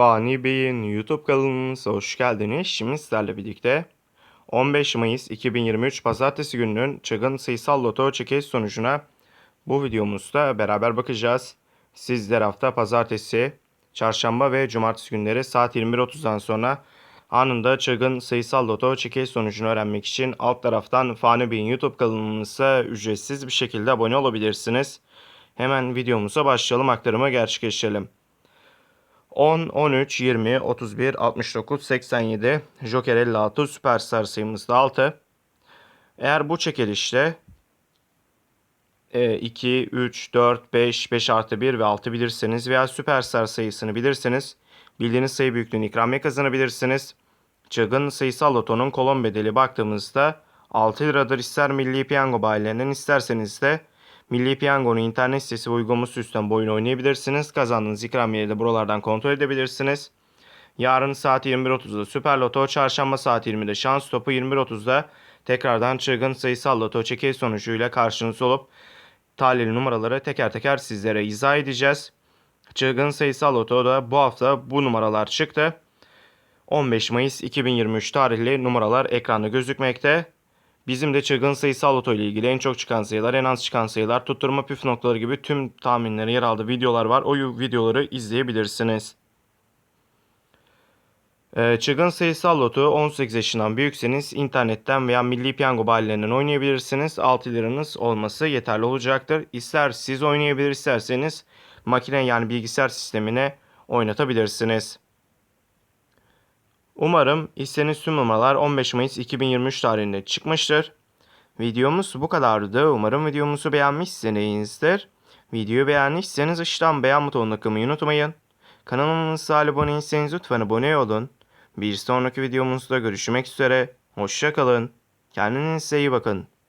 Fani Bey'in YouTube kanalımıza hoş geldiniz. Şimdi sizlerle birlikte 15 Mayıs 2023 Pazartesi gününün çılgın sayısal loto çekiliş sonucuna bu videomuzda beraber bakacağız. Sizler hafta Pazartesi, Çarşamba ve Cumartesi günleri saat 21.30'dan sonra anında çılgın sayısal loto çekiliş sonucunu öğrenmek için alt taraftan Fani Bey'in YouTube kanalımıza ücretsiz bir şekilde abone olabilirsiniz. Hemen videomuza başlayalım aktarıma gerçekleştirelim. 10, 13, 20, 31, 69, 87, Joker 56, Süperstar sayımız da 6. Eğer bu çekilişte 2, 3, 4, 5, 5 artı 1 ve 6 bilirseniz veya Süperstar sayısını bilirseniz bildiğiniz sayı büyüklüğünü ikramiye kazanabilirsiniz. Çılgın sayısal lotonun kolon bedeli baktığımızda 6 liradır ister Milli Piyango bayilerinden isterseniz de Milli Piyango'nun internet sitesi ve uygulaması üstten bu oyunu oynayabilirsiniz. Kazandığınız ikramiyeyi de buralardan kontrol edebilirsiniz. Yarın saat 21.30'da Süper Loto, çarşamba saat 20'de Şans Topu, 21.30'da tekrardan çılgın sayısal loto çekil sonucuyla karşınızda olup talihli numaraları teker teker sizlere izah edeceğiz. Çılgın sayısal lotoda bu hafta bu numaralar çıktı. 15 Mayıs 2023 tarihli numaralar ekranda gözükmekte. Bizim de çılgın sayısal loto ile ilgili en çok çıkan sayılar, en az çıkan sayılar, tutturma püf noktaları gibi tüm tahminleri yer aldığı videolar var. O videoları izleyebilirsiniz. Ee, çılgın sayısal loto 18 yaşından büyükseniz internetten veya Milli Piyango bayilerinden oynayabilirsiniz. 6 liranız olması yeterli olacaktır. İster siz oynayabilir isterseniz makine yani bilgisayar sistemine oynatabilirsiniz. Umarım istediğiniz tüm numaralar 15 Mayıs 2023 tarihinde çıkmıştır. Videomuz bu kadardı. Umarım videomuzu beğenmişsinizdir. Videoyu beğendiyseniz aşağıdan beğen butonuna kılmayı unutmayın. Kanalımıza abone değilseniz lütfen abone olun. Bir sonraki videomuzda görüşmek üzere. Hoşçakalın. Kendinize iyi bakın.